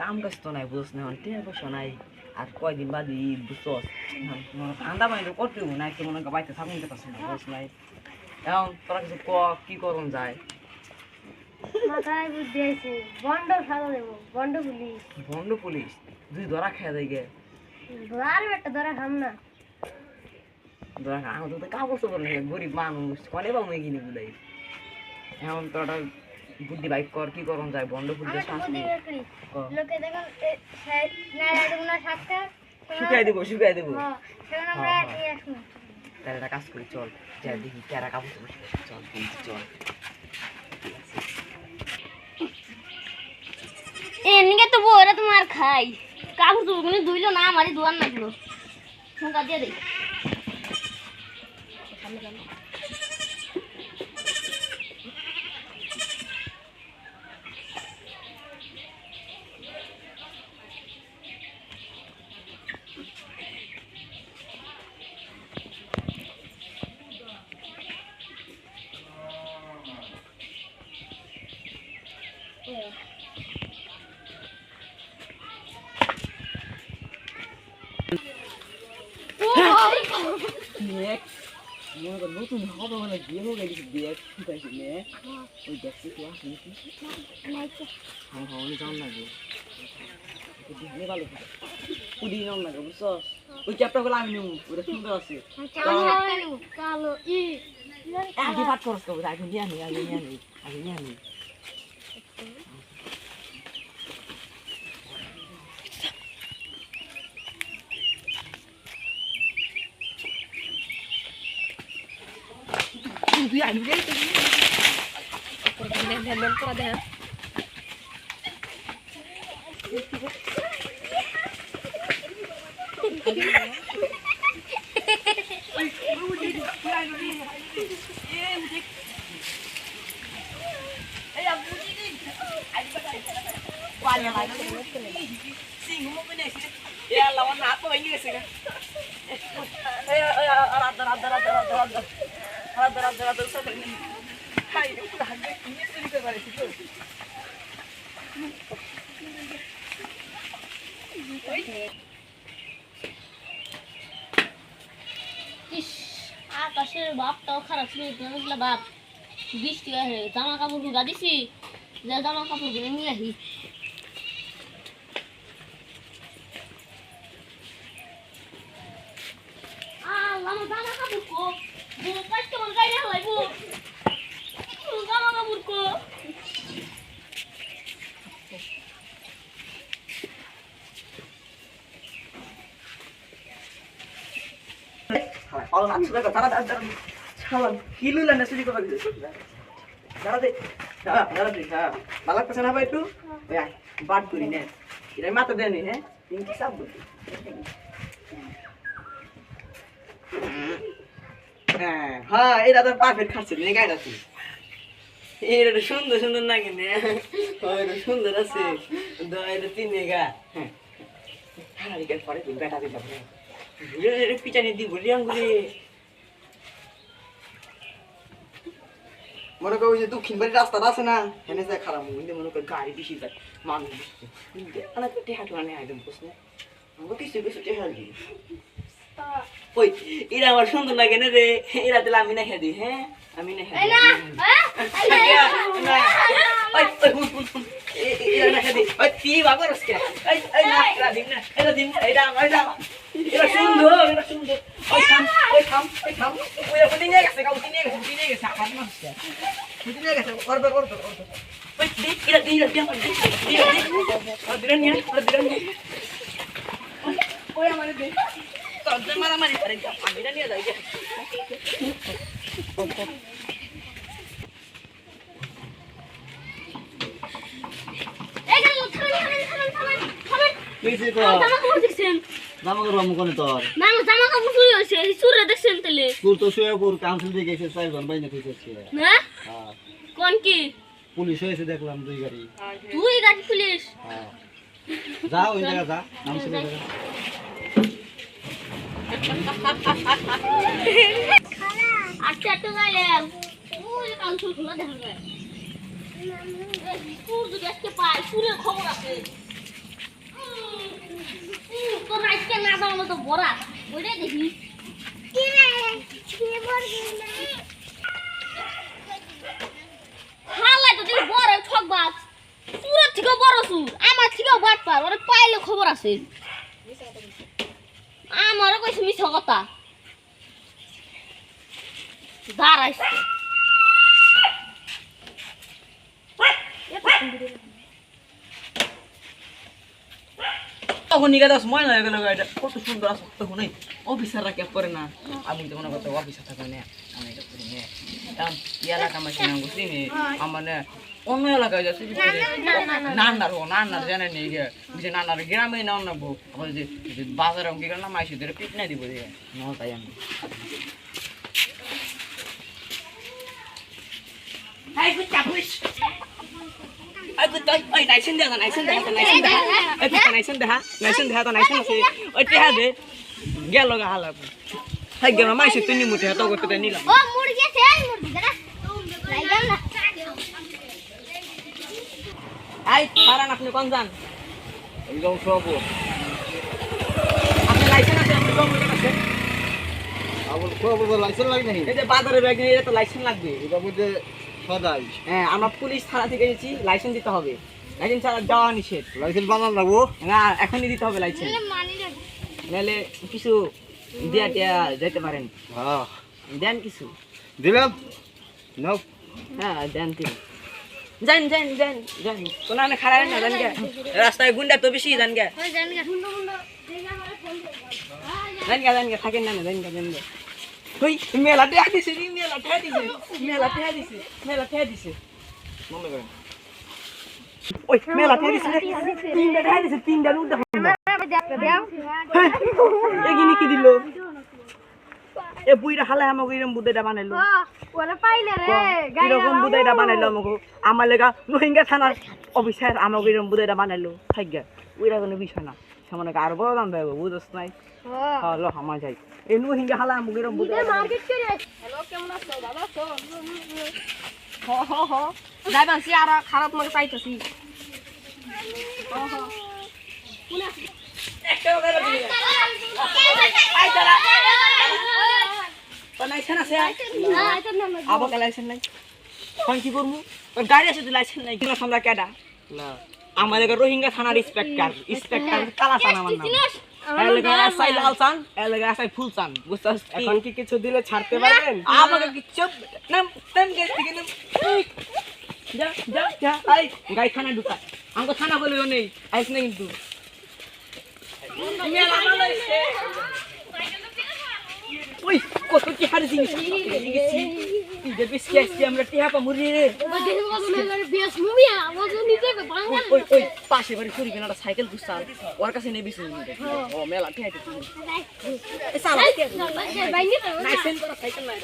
কাম কাজ তো নাই বুঝছ না? টিয়া পয়সা নাই। আর কয়দিন বাদ ঈদ বুঝছস ঠান্ডা পানি করতে হব না একটু মনে থাকুন যেতে পারছি না বুঝছ নাই? এখন তোরা কিছু ক কি করুন যায়? মাথায় বুদ্ধি আছে বন্ড সাজা দেবো বন্ড পুলিশ। Bond police? দুই ধরা খেয়ে দেয় গে। আর একটা ধরা খাম না। ধরা খা আমাদের তো কাপড় চোপড় নেই গরিব মানুষ কনে পাবো কিনে বুলাই এখন তোরা বুদ্ধি বাইক কর কি করুন যায় তো বুদ্ধি বের করি। কর। লোকে দেখুন না দেবো না সাতটা শুকাই দেবো শুকাই দেবো। সেখানে আমরা হ্যাঁ, হ্যাঁ। নিয়ে আসব। তাহলে একটা কাজ করি চল যা দেখি কেরা কাপড়। চল চল। এমনিকে তো বউরা তোমার খাই কাপড় চোপড় ধুইলো না আমারই দোয়ার লাগল। ঠোকা দিয়ে দেই দেখ মনে কর নতুন হবে মানে বিয়ে হয়ে গেছে দেখ ঠিক আছে নে। ওই দেখছি তো আসলে কি হ্যাঁ হ্যাঁ উনি যান না গো দিনে ভালো নাম ওই গুলো আমি নেব ওটা সুন্দর আছে। কালো। ই। আগে পাঠ করস তো আগে নিয়ে আনি আগে নিয়ে আনি আগে নিয়ে আনি। عنده يعني ولا لا لا لا يلا وأنا عطوا يسرا يا يا أيوة، أيوة، رد رد رد رد رد আকাশের বাপটাও খারাপ ছিল বাপ? বৃষ্টি হয়ে জামা কাপড়গুলা দিছি জামা কাপড়গুলো নিয়ে আসি আল্লাহ, আমার জামা কাপড় কো বউ কাস্টমার গাইলে হলাইবো জামা কাপড় কো মাথা দেনি হ্যাঁ? কি সাপ হ্যাঁ এটা তো পারফেক্ট খাচ্ছে, নে গাইড আছে এটা সুন্দর সুন্দর না? কিনে এটা সুন্দর আছে। এটা তিন গা হ্যাঁ। পরে বেটা দিতে পিছানি দিব রিয়াঙ্গুলি মনে করো ওই যে দক্ষিণ বাড়ির রাস্তাটা আছে না এখানে যায় খারাপ মনে মনে কর গাড়ি বেশি যায় মানুষ বেশি অনেক টেহা টোয়া নেই একদম বুঝ না আমাকে কিছু কিছু টেহা দিই ওই এরা আমার সুন্দর লাগে না রে এরা দিলে আমি না দিই হ্যাঁ আমি না খেয়ে মারামারি করে আমি নিয়ে যাই জামা কাপড় দেখছেন জামা কাপড় আমি কোনে তোর? না জামা কাপড় চুরি হয়েছে চুরে দেখছেন তাহলে? স্কুল তো শুয়ে পর কাউন্সিল দিয়ে গেছে ছয় ঘণ্টা বাইনে থেকে না হ্যাঁ? কোন কি? পুলিশ হয়েছে দেখলাম দুই গাড়ি। তুই গাড়ি পুলিশ? হ্যাঁ। যা ওই জায়গা যা। নাম ছিল জায়গা আচ্ছা তো গেলাম ওই কাউন্সিল খোলা দেখা যায়। যদি আজকে পাই সুরের খবর আছে। বড়া ওইটাই দেখি। হালাই তো দেখি বড় ঠকবাজ সুরের থেকে বড় সুর, আমার থেকেও বাট পার, ওরা পাইলে খবর তখন নিকে দশ ময়লা হয়ে গেল গাড়িটা কত সুন্দর আছে তখন এই অফিসাররা কে করে না আমি তো মনে করতে অফিসার থাকে না আমি এটা করি না এখন এই এলাকা আমার সিনাম করছি নি আমার না অন্য এলাকায় যাচ্ছে নান্নার ও নান্নার জানে নি গে বুঝে নান্নার গ্রামে নাও না বউ আবার যে যে বাজারে অঙ্কি গেলাম মাইসি ধরে পিট নাই দিব দিয়ে ন তাই আমি Ay, good job, push. Ay, good job. Ay, naisin dia, naisin dia, naisin dia. Ay, kita naisin dia, naisin dia, naisin si. Ay, tiha de. Gelo ga hala. Ay, gelo mai si tuni muti hato ko tuta nila. ও মুড়ি গেছে এই মুড়ি দাদা লাইগাল না Ay, paran apni kon jan. একদম সব আছে apni kon আছে. আবার সব লাইসেন্স লাগে নাকি এই যে বাজারে ব্যাগ নিয়ে তো লাইসেন্স লাগবে। এটা মধ্যে সদাই। হ্যাঁ, আমরা পুলিশ থানা থেকে এসেছি লাইসেন্স দিতে হবে। লাইসেন্স ছাড়া যাওয়া নিষেধ। লাইসেন্স বানান লাগবো? না, এখনই দিতে হবে লাইসেন্স। মানি নাহলে কিছু দিয়া টিয়া যেতে পারেন। হ্যাঁ। দেন কিছু। দিলাম। হ্যাঁ দেন তিন। কোনো না খারাপ না জান গে রাস্তায় গুন্ডা তো বেশি জান গে জান জান জান থাকেন না না জান গে জান গে কই মেলা টেয়া দিছে মেলা টেয়া দিছে মেলা টেয়া দিছে মেলা টেয়া দিছে মনে করেন ওই মেলা টেয়া দিছে। তিনটা টেয়া দিছে তিনটা রুট দেখো না এগিনি কি দিল এ বুইরা হালে আমাকে এরকম বুদাইটা বানাইলো। ওরা পাইলে রে কীরকম বুদাইটা বানাইলো আমাকে আমার লেগা রোহিঙ্গা থানার অফিসার আমাকে এরকম বুদাইটা বানাইলো। থাকবে ওইটা কোনো বিষয় না। সামনে আরও বড় দাম দেবো বুঝছ নাই? হ্যাঁ লো আমার যাই। এই রোহিঙ্গা হালা আমাকে এরকম করে হ্যালো কেমন আছো? ভালো হ হ হ। আর খারাপ মনে পাইতেছি। লাইসেন্স আছে আবার লাইসেন্স নাই এখন কি করব তোর গাড়ি আছে তো লাইসেন্স নাই কিনা আমরা কেডা আমাদের রোহিঙ্গা থানার ইন্সপেক্টর ইন্সপেক্টর কালা চান আমার নাম এখন কি কিছু দিলে ছাড়তে পারবেন আমাকে কিচ্ছু গাই খানা ঢুকা আমাকে থানা বলেও নেই আইস না কিন্তু ওই কত কি হার জিনিস গেছি যে বেশি আসছি আমরা টিহা পা মুড়ি রে। ওই ওই পাশে বাড়ি চুরি কেন একটা সাইকেল খুঁজতাম ওর কাছে নেই বেশি ও মেলা সাইকেল নাই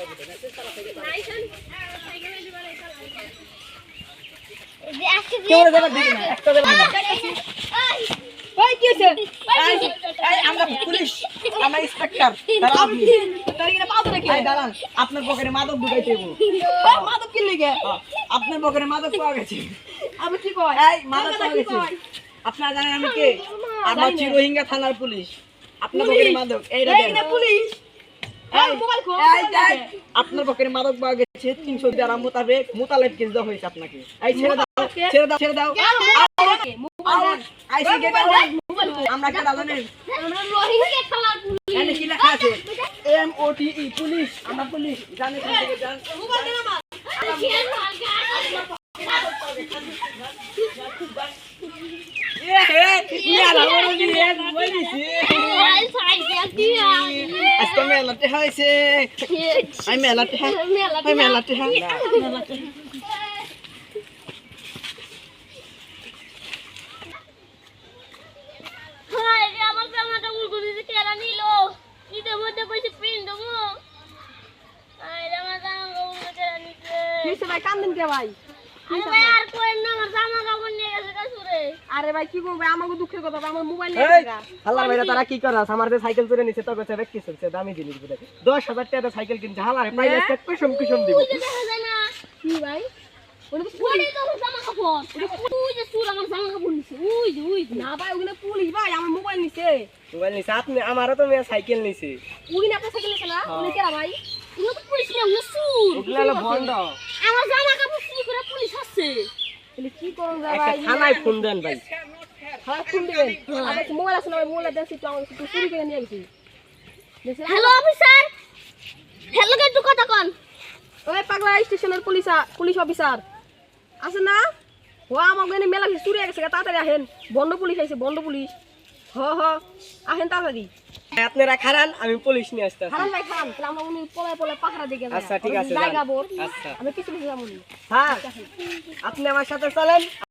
কেউ ওই কি আমরা পুলিশ আমরা ইন্সপেক্টর দাঁড়ান আপনার পকেটে মাদক ঢুকাইতে হইব। মাদক কি লিগে আপনার পকেটে মাদক পাওয়া গেছে। আমি কি কয়? এই মাদক পাওয়া গেছে। আপনারা জানেন আমি কে? আমরা হচ্ছি রোহিঙ্গা থানার পুলিশ। আপনার পকেটে মাদক এই পুলিশ? আপনার পকেটে মাদক পাওয়া গেছে তিনশো দ্বারা মোতাবেক মোতালেব কেস দেওয়া হয়েছে আপনাকে। এই ছেড়ে দাও ছেড়ে দাও ছেড়ে দাও। আইসি গেট আউন। আমরা রোহিঙ্গা কি লেখা আছে? M O T E police আমরা পুলিশ। জানে কোন জান দিয়ে বলিছি আজকে মেলাতে হয়েছে। আমি মেলাতে হ্যাঁ। মেলাতে হ্যাঁ মেলাতে আমার জামাটা উল্টো দিতে কেরা নিল মধ্যে কইছে প্রিন্ট দেবো আরে আমার জামা উল্টো কেরা নিছে কিসে ভাই কান্দেন কে ভাই আরে ভাই আর কোয়েন না আমার জামা কাপড় নিয়ে গেছে কাসুরে আরে ভাই কি করবে আমাকে দুঃখের কথা আমার মোবাইল হাল্লার ভাইরা তারা কি করে আমার যে সাইকেল চুরে নিছে তবে সে ব্যক্তি চলছে দামি জিনিস দশ হাজার টাকা সাইকেল কিনছে হালারে পাইলে কুসুম কুসুম দিব কি ভাই ওটা তো জামা কাপড়। ওটা যে সুর আমার জামা কাপড় নিছে ওই যে ওই না ভাই ওখানে পুলিশ ভাই আমার মোবাইল নিছে। মোবাইল নিছে আপনি আমারও তো মেয়ে সাইকেল নিছে। ওখানে আপনার সাইকেল নিছে না? হ্যাঁ। কেরা ভাই? তো পুলিশ না ওগুলো চুর ওগুলো হলো ভন্ড আমার জামা কাপড় চুরি করে পুলিশ আসছে। তাহলে কি করুন যা একটা থানায় ফোন দেন ভাই। হ্যাঁ ফোন দিবেন? আপনার মোবাইল আছে না মোবাইল দেন একটু আমার চুরি করে নিয়ে গেছি হ্যালো অফিসার! হ্যালো একটু কথা কন। ওই পাগলা স্টেশনের পুলিশ পুলিশ অফিসার। আছে না? হ আমার ওখানে মেলা কিছু চুরি গেছে তাড়াতাড়ি আহেন। বন্ধ পুলিশ আইছে বন্ধ পুলিশ হ হ আহেন তাড়াতাড়ি। আপনারা খারান আমি পুলিশ নিয়ে আসতে খারান ভাই খারান। তাহলে আমরা উনি পলায় পলায় পাহারা দিকে আচ্ছা ঠিক আছে। আচ্ছা। আমি কিছু কিছু যাব হ্যাঁ আপনি আমার সাথে চলেন।